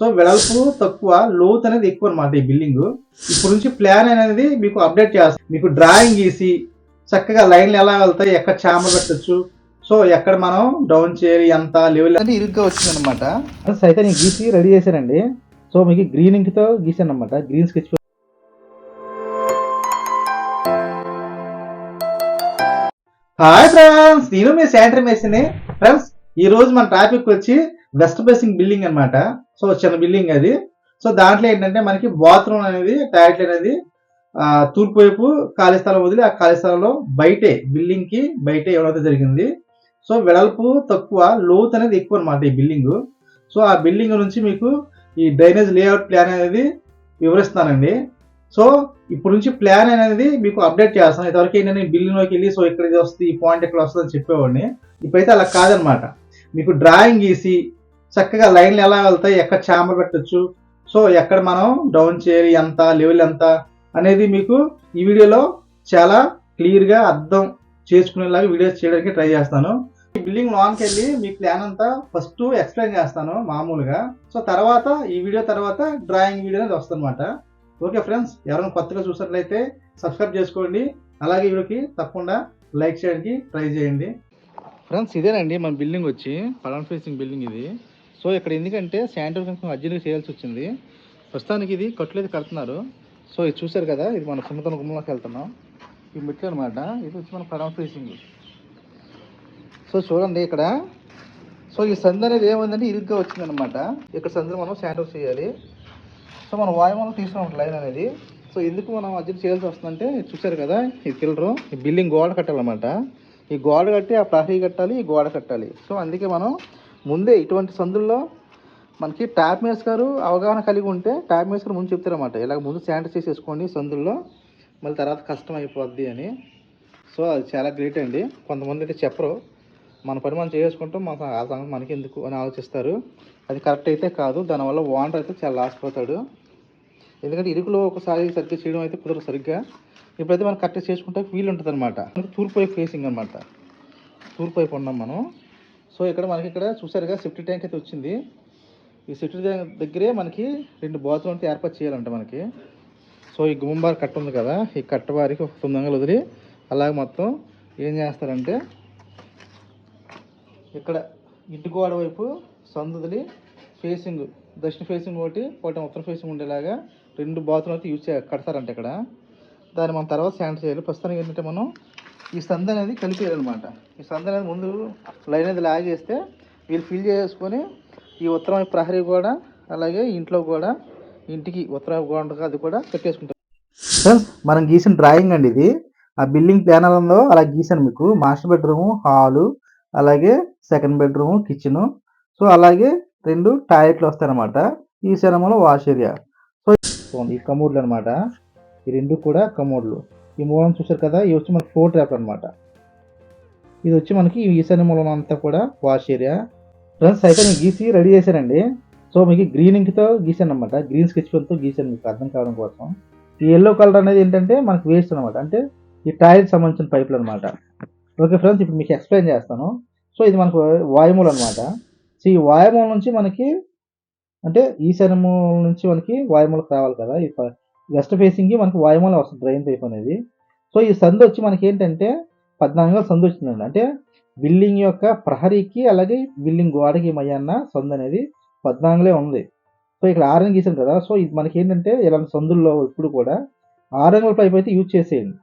So వెడల్పు తక్కువ లోతు అనేది ఎక్కువ అనమాట ఈ బిల్డింగ్. ఇప్పుడు నుంచి ప్లాన్ అనేది మీకు అప్డేట్ చేస్తాం. మీకు డ్రాయింగ్ గీసి చక్కగా లైన్లు ఎలా వెళ్తాయి ఎక్కడ చామర్ పెట్టచ్చు సో ఎక్కడ మనం డౌన్ చేయాలి ఎంత లెవెల్ అంటే ఇరుగ్గా వచ్చింది అనమాట అయితే నేను గీసి రెడీ చేశానండి. సో మీకు గ్రీన్ ఇంక్తో గీసాను అనమాట గ్రీన్ స్కెచ్ హాయ్ ఫ్రెండ్స్ నేను మీ శానిటరీ మేస్ని ఫ్రెండ్స్ ఈ రోజు మన టాపిక్ వచ్చి వెస్ట్ ఫేసింగ్ బిల్డింగ్ అన్నమాట. సో చిన్న బిల్డింగ్ అది. సో దాంట్లో ఏంటంటే మనకి బాత్రూమ్ అనేది టాయిలెట్ అనేది తూర్పు వైపు ఖాళీ స్థలం వదిలి ఆ ఖాళీ స్థలంలో బయటే బిల్డింగ్కి బయటే ఇవ్వడం జరిగింది. సో వెడల్పు తక్కువ లోతు అనేది ఎక్కువ అనమాట ఈ బిల్డింగ్. సో ఆ బిల్డింగ్ నుంచి మీకు ఈ డ్రైనేజ్ లేఅవుట్ ప్లాన్ అనేది వివరిస్తానండి సో ఇప్పుడు నుంచి ప్లాన్ అనేది మీకు అప్డేట్ చేస్తాను. ఇంతవరకు ఏంటంటే బిల్డింగ్లోకి వెళ్ళి సో ఇక్కడ ఇది వస్తుంది ఈ పాయింట్ ఎక్కడ వస్తుంది అని చెప్పేవాడిని. ఇప్పుడైతే అలా కాదనమాట మీకు డ్రాయింగ్ గీసి చక్కగా లైన్లు ఎలా వెళ్తాయి ఎక్కడ చామర్ పెట్టచ్చు సో ఎక్కడ మనం డౌన్ చేయాలి ఎంత లెవెల్ ఎంత అనేది మీకు ఈ వీడియోలో చాలా క్లియర్గా అర్థం చేసుకునేలాగా వీడియోస్ చేయడానికి ట్రై చేస్తాను. ఈ బిల్డింగ్ లోన్కి వెళ్ళి మీ ప్లాన్ అంతా ఫస్ట్ ఎక్స్ప్లెయిన్ చేస్తాను మామూలుగా. సో తర్వాత ఈ వీడియో తర్వాత డ్రాయింగ్ వీడియో అనేది వస్తుందన్నమాట. ఓకే ఫ్రెండ్స్ ఎవరైనా కొత్తగా చూసినట్లయితే సబ్స్క్రైబ్ చేసుకోండి. అలాగే వీడియోకి తప్పకుండా లైక్ చేయడానికి ట్రై చేయండి. ఫ్రెండ్స్ ఇదేనండి మన బిల్డింగ్ వచ్చి పడన్ ఫేసింగ్ బిల్డింగ్ ఇది. సో ఇక్కడ ఎందుకంటే శానిటరీ కొంచెం అర్జెంట్గా చేయాల్సి వచ్చింది. ప్రస్తుతానికి ఇది కట్టులేదు కడుతున్నారు. సో ఇది చూశారు కదా ఇది మన సున్నతన గుమ్మంలోకి వెళ్తున్నాం. ఈ మెట్లు అనమాట ఇది వచ్చి మన పడన్ ఫేసింగ్. సో చూడండి ఇక్కడ. సో ఈ సందు అనేది ఏముందంటే ఇరుగ్గా వచ్చిందనమాట ఇక్కడ సందులో మనం శానిటైజ్ చేయాలి. సో మనం వాయుమానం తీసుకున్నాం లైన్ అనేది. సో ఎందుకు మనం అర్జెంట్ చేయాల్సి వస్తుందంటే చూశారు కదా ఇది పిల్లరు ఈ బిల్డింగ్ గోడ కట్టాలన్నమాట. ఈ గోడ కట్టి ఆ ప్రహరీ కట్టాలి ఈ గోడ కట్టాలి. సో అందుకే మనం ముందే ఇటువంటి సందుల్లో మనకి ట్యాప్ మేస్ గారు అవగాహన కలిగి ఉంటే ట్యాప్ మేస్ గారు ముందు చెప్తారన్నమాట. ఇలాగ ముందు శానిటైజ్ చేసుకోండి సందుల్లో మళ్ళీ తర్వాత కష్టం అయిపోద్ది అని. సో అది చాలా గ్రేట్ అండి. కొంతమంది అయితే చెప్పరు. మన పని మనం చేసుకుంటాం మన ఆ సంగతి మనకి ఎందుకు అని ఆలోచిస్తారు. అది కరెక్ట్ అయితే కాదు దానివల్ల ఓనర్ అయితే చాలా లాస్ పోతాడు ఎందుకంటే ఇరుకులో ఒకసారి సరిగ్గా చేయడం అయితే కుదరదు సరిగ్గా. ఇప్పుడైతే మనం కరెక్ట్ చేసుకుంటే వీలు ఉంటుంది అనమాట తూర్పు వైపు ఫేసింగ్ అనమాట తూర్పు వైపు ఉన్నాం మనం. సో ఇక్కడ మనకి ఇక్కడ చూసారుగా సెఫ్టీ ట్యాంక్ అయితే వచ్చింది. ఈ సెఫ్టీ ట్యాంక్ దగ్గరే మనకి రెండు బాత్రూమ్ అయితే ఏర్పాటు చేయాలంట మనకి. సో ఈ గుమ్మంబార్ కట్ట ఉంది కదా ఈ కట్ట వారికి ఒక తొమ్మిది వందలు వదిలి అలాగే మొత్తం ఏం చేస్తారంటే ఇక్కడ ఇంటి గోడ వైపు సందు వదిలి ఫేసింగ్ దక్షిణ ఫేసింగ్ ఒకటి ఒకటి ఉత్తర ఫేసింగ్ ఉండేలాగా రెండు బాత్రూమ్ అయితే యూజ్ చే కడతారంట ఇక్కడ. దాన్ని మనం తర్వాత శానిటైజ్ చేయాలి. ప్రస్తుతానికి ఏంటంటే మనం ఈ సంద అనేది కలిపేయాలన్నమాట. ఈ సంద అనేది ముందు లైన్ అనేది లాగేస్తే వీళ్ళు ఫిల్ చేసుకొని ఈ ఉత్తరం ప్రహరీ కూడా అలాగే ఇంట్లో కూడా ఇంటికి ఉత్తరం గోడ అది కూడా కట్టేసుకుంటాం ఫ్రెండ్స్ మనం గీసిన డ్రాయింగ్ అండి ఇది. ఆ బిల్డింగ్ ప్లాన్ ఉందో అలా గీసాను మీకు. మాస్టర్ బెడ్రూమ్ హాలు అలాగే సెకండ్ బెడ్రూమ్ కిచెను సో అలాగే రెండు టాయిలెట్లు వస్తాయన్నమాట. ఈ సినిమాలో వాష్ ఏరియా సో ఈ కమోడ్లు అనమాట ఈ రెండు కూడా కమోడ్లు. ఈ మూలం చూసారు కదా ఇవి వచ్చి మనకి ఫోర్ ట్రాప్ అనమాట ఇది వచ్చి మనకి ఈ ఈశాన్య మూలం అంతా కూడా వాష్ ఏరియా. ఫ్రెండ్స్ అయితే నేను గీసి రెడీ చేశానండి. సో మీకు గ్రీన్ ఇంక్తో గీసాను అనమాట గ్రీన్ స్కెచ్ పెన్తో గీసాను మీకు అర్థం కావడం కోసం. ఈ ఎల్లో కలర్ అనేది ఏంటంటే మనకి వేస్ట్ అనమాట అంటే ఈ టాయిలెట్ సంబంధించిన పైపులు అనమాట ఓకే ఫ్రెండ్స్ ఇప్పుడు మీకు ఎక్స్ప్లెయిన్ చేస్తాను. సో ఇది మనకు వాయుమూలం అనమాట సో ఈ వాయుమూల నుంచి మనకి అంటే ఈశాన్య మూల నుంచి మనకి వాయుమూలకు రావాలి కదా ఈ వెస్ట్ ఫేసింగ్కి మనకి వాయుమూల వస్తుంది డ్రైన్ పైప్ అనేది. సో ఈ సందు వచ్చి మనకి ఏంటంటే పద్నాలుగు సందు వచ్చిందండి. అంటే బిల్డింగ్ యొక్క ప్రహరీకి అలాగే బిల్డింగ్ గోడకి మధ్యాహ్న సందు అనేది పద్నాలుగులే ఉంది. సో ఇక్కడ ఆరంగ్ గీసాం కదా. సో ఇది మనకి ఏంటంటే ఇలాంటి సందుల్లో ఇప్పుడు కూడా ఆరంగుల పైప్ అయితే యూజ్ చేసేయండి.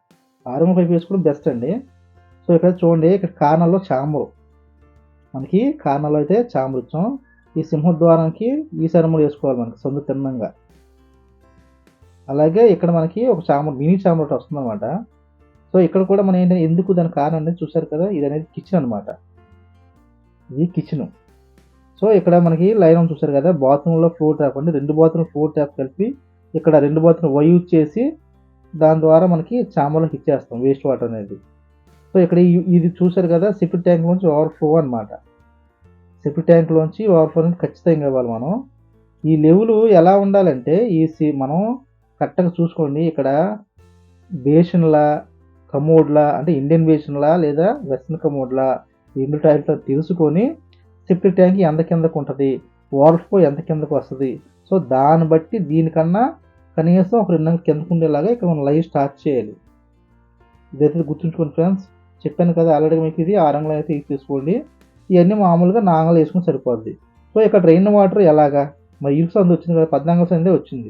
ఆరంగుల పైప్ వేసుకోవడం బెస్ట్ అండి. సో ఇక్కడ చూడండి ఇక్కడ కానల్లో చాంబరు మనకి కానల్లో అయితే చాంబరు ఇచ్చాం. ఈ సింహద్వారానికి ఈ శరములు వేసుకోవాలి మనకి సందు తిన్నంగా. అలాగే ఇక్కడ మనకి ఒక చామర్ మినీ చామర్ ఒకటి వస్తుందన్నమాట. సో ఇక్కడ కూడా మనం ఏంటంటే ఎందుకు దాని కారణం అనేది చూసారు కదా ఇది అనేది కిచెన్ అనమాట ఇది కిచెన్ సో ఇక్కడ మనకి లైన్ చూసారు కదా బాత్రూంలో ఫ్లోర్ ట్యాప్ అంటే రెండు బాత్రూమ్ ఫ్లోర్ ట్యాప్ కలిపి ఇక్కడ రెండు బాత్రూమ్ వై యూజ్ చేసి దాని ద్వారా మనకి చామర్లోకి ఇచ్చేస్తాం వేస్ట్ వాటర్ అనేది. సో ఇక్కడ ఈ- ఇది చూసారు కదా సెప్టిక్ ట్యాంక్ నుంచి ఓవర్ఫ్లో అనమాట సెప్టిక్ ట్యాంక్లోంచి ఓవర్ఫ్లో అనేది ఖచ్చితంగా ఇవ్వాలి మనం. ఈ లెవెల్ ఎలా ఉండాలంటే ఈ మనం కరెక్ట్గా చూసుకోండి. ఇక్కడ బేషన్లా కమోడ్లా అంటే ఇండియన్ బేషన్లా లేదా వెస్ట్రన్ కమోడ్లా రెండు టైప్లో తెలుసుకొని సెప్టిక్ ట్యాంక్ ఎంత కిందకు ఉంటుంది ఓవర్ఫ్లో ఎంత కిందకు వస్తుంది. సో దాన్ని బట్టి దీనికన్నా కనీసం ఒక రెండు నెలలు కిందకు ఉండేలాగా ఇక్కడ మనం లైవ్ స్టార్ట్ చేయాలి. ఇదైతే గుర్తుంచుకోండి ఫ్రెండ్స్. చెప్పాను కదా ఆల్రెడీ మీకు ఇది ఆరంగులు అయితే ఇది తీసుకోండి. ఇవన్నీ మామూలుగా నాంగలు వేసుకుని సరిపోద్ది. సో ఇక్కడ రెయిన్ వాటర్ ఎలాగా? మరి ఇరుకు అందు వచ్చింది కదా పద్నాలుగు సందే వచ్చింది.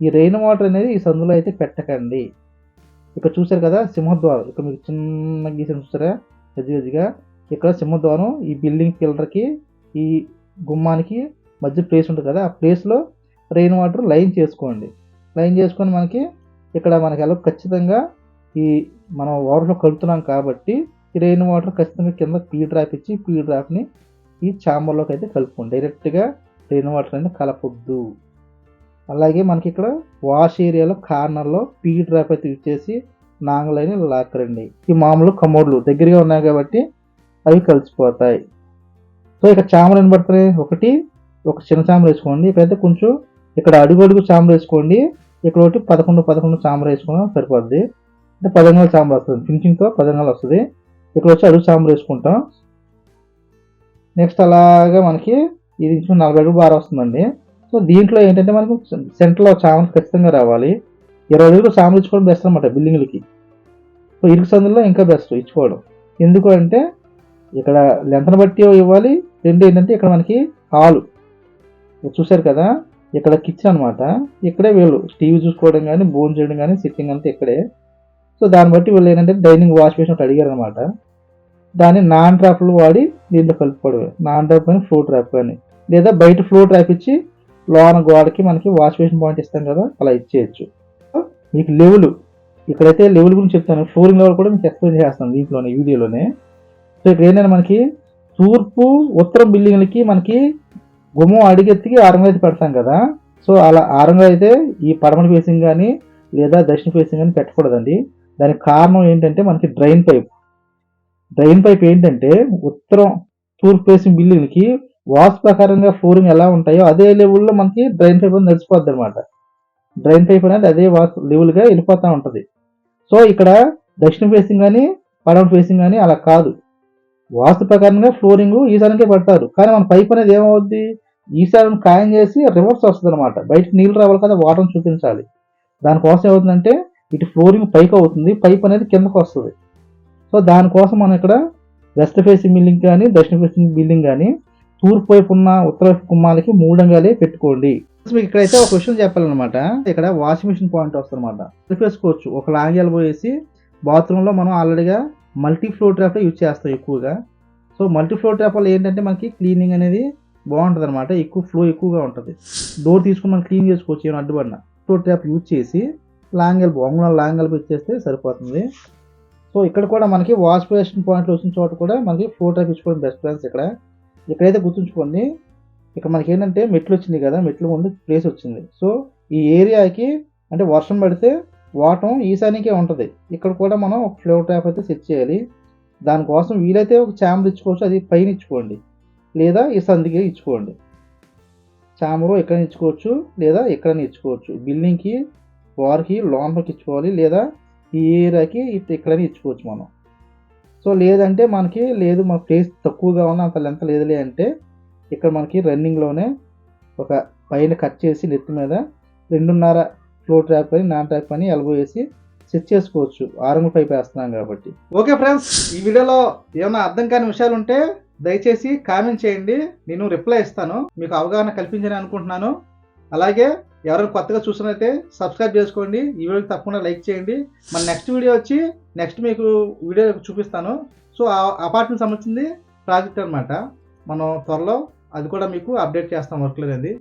ఈ రెయిన్ వాటర్ అనేది ఈ సందులో అయితే పెట్టకండి. ఇక్కడ చూసారు కదా సింహద్వారం. ఇక్కడ మీకు చిన్న గీసిన చూసారా గజ్జి ఇక్కడ సింహద్వారం ఈ బిల్డింగ్ పిల్లర్కి ఈ గుమ్మానికి మధ్య ప్లేస్ ఉంటుంది కదా ఆ ప్లేస్లో రెయిన్ వాటర్ లైన్ చేసుకోండి. లైన్ చేసుకొని మనకి ఇక్కడ మనకి ఎలా ఖచ్చితంగా ఈ మనం ఓవర్లో కలుపుతున్నాం కాబట్టి ఈ రెయిన్ వాటర్ ఖచ్చితంగా కింద పీ డ్రాప్ ఇచ్చి పీ డ్రాప్ని ఈ చాంబర్లోకి అయితే కలుపుకోండి. డైరెక్ట్గా రెయిన్ వాటర్ అనేది కలపొద్దు. అలాగే మనకి ఇక్కడ వాష్ ఏరియాలో కార్నర్లో పీ డ్రాప్ అయితే ఇచ్చేసి నాంగలైన లాక్కరండి ఈ మామూలు కమోడ్లు దగ్గరగా ఉన్నాయి కాబట్టి అవి కలిసిపోతాయి. సో ఇక్కడ చామలు ఏం పడుతున్నాయి ఒకటి ఒక చిన్న చామలు వేసుకోండి. ఇక్కడైతే కొంచెం ఇక్కడ అడుగు అడుగు చామర వేసుకోండి. ఇక్కడ ఒకటి పదకొండు పదకొండు చామలు వేసుకున్నా సరిపోద్ది. అంటే పదంగాల చామర వస్తుంది. ఫినిషింగ్తో పదంగాలు వస్తుంది. ఇక్కడ వచ్చి అడుగు చామలు వేసుకుంటాం. నెక్స్ట్ అలాగా మనకి ఇది నలభై అడుగు బాగా వస్తుందండి. సో దీంట్లో ఏంటంటే మనకు సెంటర్లో చామర ఖచ్చితంగా రావాలి. ఇరవై రోజులు చామలు ఇచ్చుకోవడం బెస్ట్ అనమాట బిల్డింగ్లకి సో ఇరుకు సందులో ఇంకా బెస్ట్ ఇచ్చుకోవడం. ఎందుకు అంటే ఇక్కడ లెంతను బట్టి ఇవ్వాలి. రెండు ఏంటంటే ఇక్కడ మనకి హాలు. చూశారు కదా ఇక్కడ కిచెన్ అనమాట ఇక్కడే వీళ్ళు టీవీ చూసుకోవడం కానీ బోన్ చేయడం కానీ సిట్టింగ్ అంతా ఇక్కడే. సో దాన్ని బట్టి వీళ్ళు ఏంటంటే డైనింగ్ వాష్ బేసిన్ ఒకటి అడిగారు అనమాట దాన్ని నాన్ ట్రాప్లు వాడి దీంట్లో కలుపుకోవడమే. నాన్ ట్రాప్ కానీ ఫ్లో ట్రాప్ కానీ లేదా బయట ఫ్లో ట్రాప్ ఇచ్చి లోన గోడకి మనకి వాష్ బేసిన్ పాయింట్ ఇస్తాం కదా అలా ఇచ్చేయచ్చు. మీకు లెవెల్ ఇక్కడైతే లెవెల్ గురించి చెప్తాను. ఫ్లోరింగ్ లెవెల్ కూడా మీకు ఎక్స్ప్లెయిన్ చేస్తాను దీంట్లోనే వీడియోలోనే. సో ఇక్కడ ఏంటంటే మనకి తూర్పు ఉత్తరం బిల్డింగ్లకి మనకి గుమ్మం అడిగెత్తికి ఆరంగా అయితే పెడతాం కదా. సో అలా ఆరంగా అయితే ఈ పడమటి ఫేసింగ్ కానీ లేదా దక్షిణ ఫేసింగ్ కానీ పెట్టకూడదండి. దానికి కారణం ఏంటంటే మనకి డ్రైన్ పైప్ డ్రైన్ పైప్ ఏంటంటే ఉత్తరం తూర్పు ఫేసింగ్ బిల్డింగ్కి వాస్ ప్రకారంగా ఫ్లోరింగ్ ఎలా ఉంటాయో అదే లెవెల్లో మనకి డ్రైన్ పైప్ నడిచిపోద్ది అనమాట డ్రైన్ పైప్ అనేది అదే వాస్తు లెవెల్గా వెళ్ళిపోతూ ఉంటుంది. సో ఇక్కడ దక్షిణ ఫేసింగ్ కానీ పడమటి ఫేసింగ్ కానీ అలా కాదు. వాస్తు ప్రకారంగా ఫ్లోరింగ్ ఈశాన్యకే పడతారు. కానీ మన పైప్ అనేది ఏమవుద్ది? ఈశాన్యం ఖాయం చేసి రివర్స్ వస్తుంది అనమాట బయటకు నీళ్ళు రావాలి కదా వాటర్ చూపించాలి. దానికోసం ఏమవుతుందంటే ఇటు ఫ్లోరింగ్ పైకి అవుతుంది. పైప్ అనేది కిందకు వస్తుంది. సో దానికోసం మనం ఇక్కడ వెస్ట్ ఫేసింగ్ బిల్డింగ్ కానీ దక్షిణ ఫేసింగ్ బిల్డింగ్ కానీ తూర్పు వైపు ఉన్న ఉత్తర వైపు కుమ్మాలకి మూడంగాలే పెట్టుకోండి. మీకు ఇక్కడైతే ఒక క్వశ్చన్ చెప్పాలన్నమాట. ఇక్కడ వాషింగ్ మిషన్ పాయింట్ వస్తుంది అనమాట కలిపేసుకోవచ్చు ఒక లాంగ్ పోయేసి బాత్రూంలో మనం ఆల్రెడీగా మల్టీ ఫ్లో ట్రాప్ యూజ్ చేస్తాం ఎక్కువగా. సో మల్టీ ఫ్లో ట్రాప్ వల్ల ఏంటంటే మనకి క్లీనింగ్ అనేది బాగుంటుంది అనమాట ఎక్కువ ఫ్లో ఎక్కువగా ఉంటుంది. డోర్ తీసుకుని మనం క్లీన్ చేసుకోవచ్చు ఏమైనా అడ్డుపడిన. ఫ్లో ట్రాప్ యూజ్ చేసి లాంగ్ ఎల్బో అంగుళం లాంగ్ ఎల్బో ఇచ్చేస్తే సరిపోతుంది. సో ఇక్కడ కూడా మనకి వాష్ బేసిన్ పాయింట్లు వచ్చిన చోట కూడా మనకి ఫ్లో ట్రాప్ ఇచ్చుకోవడం బెస్ట్ ఫ్రెండ్స్ ఇక్కడ. ఇక్కడైతే గుర్తుంచుకోండి ఇక్కడ మనకి ఏంటంటే మెట్లు వచ్చింది కదా మెట్లు ముందు ప్లేస్ వచ్చింది. సో ఈ ఏరియాకి అంటే వర్షం పడితే వాటం ఈశాన్యకే ఉంటుంది. ఇక్కడ కూడా మనం ఒక ఫ్లో ట్యాప్ అయితే సెట్ చేయాలి. దానికోసం వీలైతే ఒక చాంబర్ ఇచ్చుకోవచ్చు అది పైన ఇచ్చుకోండి. లేదా ఈ సందికి ఇచ్చుకోండి. చాంబరు ఎక్కడ ఇచ్చుకోవచ్చు లేదా ఎక్కడ ఇచ్చుకోవచ్చు. బిల్డింగ్కి వారికి లోన్కి ఇచ్చుకోవాలి లేదా ఈ ఏరియాకి ఎక్కడైనా ఇచ్చుకోవచ్చు మనం. సో లేదంటే మనకి లేదు మన ప్లేస్ తక్కువగా ఉన్న అంత లెంత్ లేదులే అంటే ఇక్కడ మనకి రన్నింగ్లోనే ఒక పైన కట్ చేసి నెత్తి మీద రెండున్నర ఫ్లో ట్రాప్ అని నాన్ ట్రాప్ అని ఎల్బో వేసి సెట్ చేసుకోవచ్చు. ఆరంగు పైప్ వేస్తున్నాం కాబట్టి. ఓకే ఫ్రెండ్స్ ఈ వీడియోలో ఏమైనా అర్థం కాని విషయాలు ఉంటే దయచేసి కామెంట్ చేయండి. నేను రిప్లై ఇస్తాను. మీకు అవగాహన కల్పించని అనుకుంటున్నాను. అలాగే ఎవరైనా కొత్తగా చూసినైతే సబ్స్క్రైబ్ చేసుకోండి. ఈ వీడియోకి తప్పకుండా లైక్ చేయండి. మన నెక్స్ట్ వీడియో వచ్చి నెక్స్ట్ మీకు వీడియో చూపిస్తాను. సో ఆ అపార్ట్మెంట్ సంబంధించింది ప్రాజెక్ట్ అనమాట మనం త్వరలో అది కూడా మీకు అప్డేట్ చేస్తాం వర్క్లో అనేది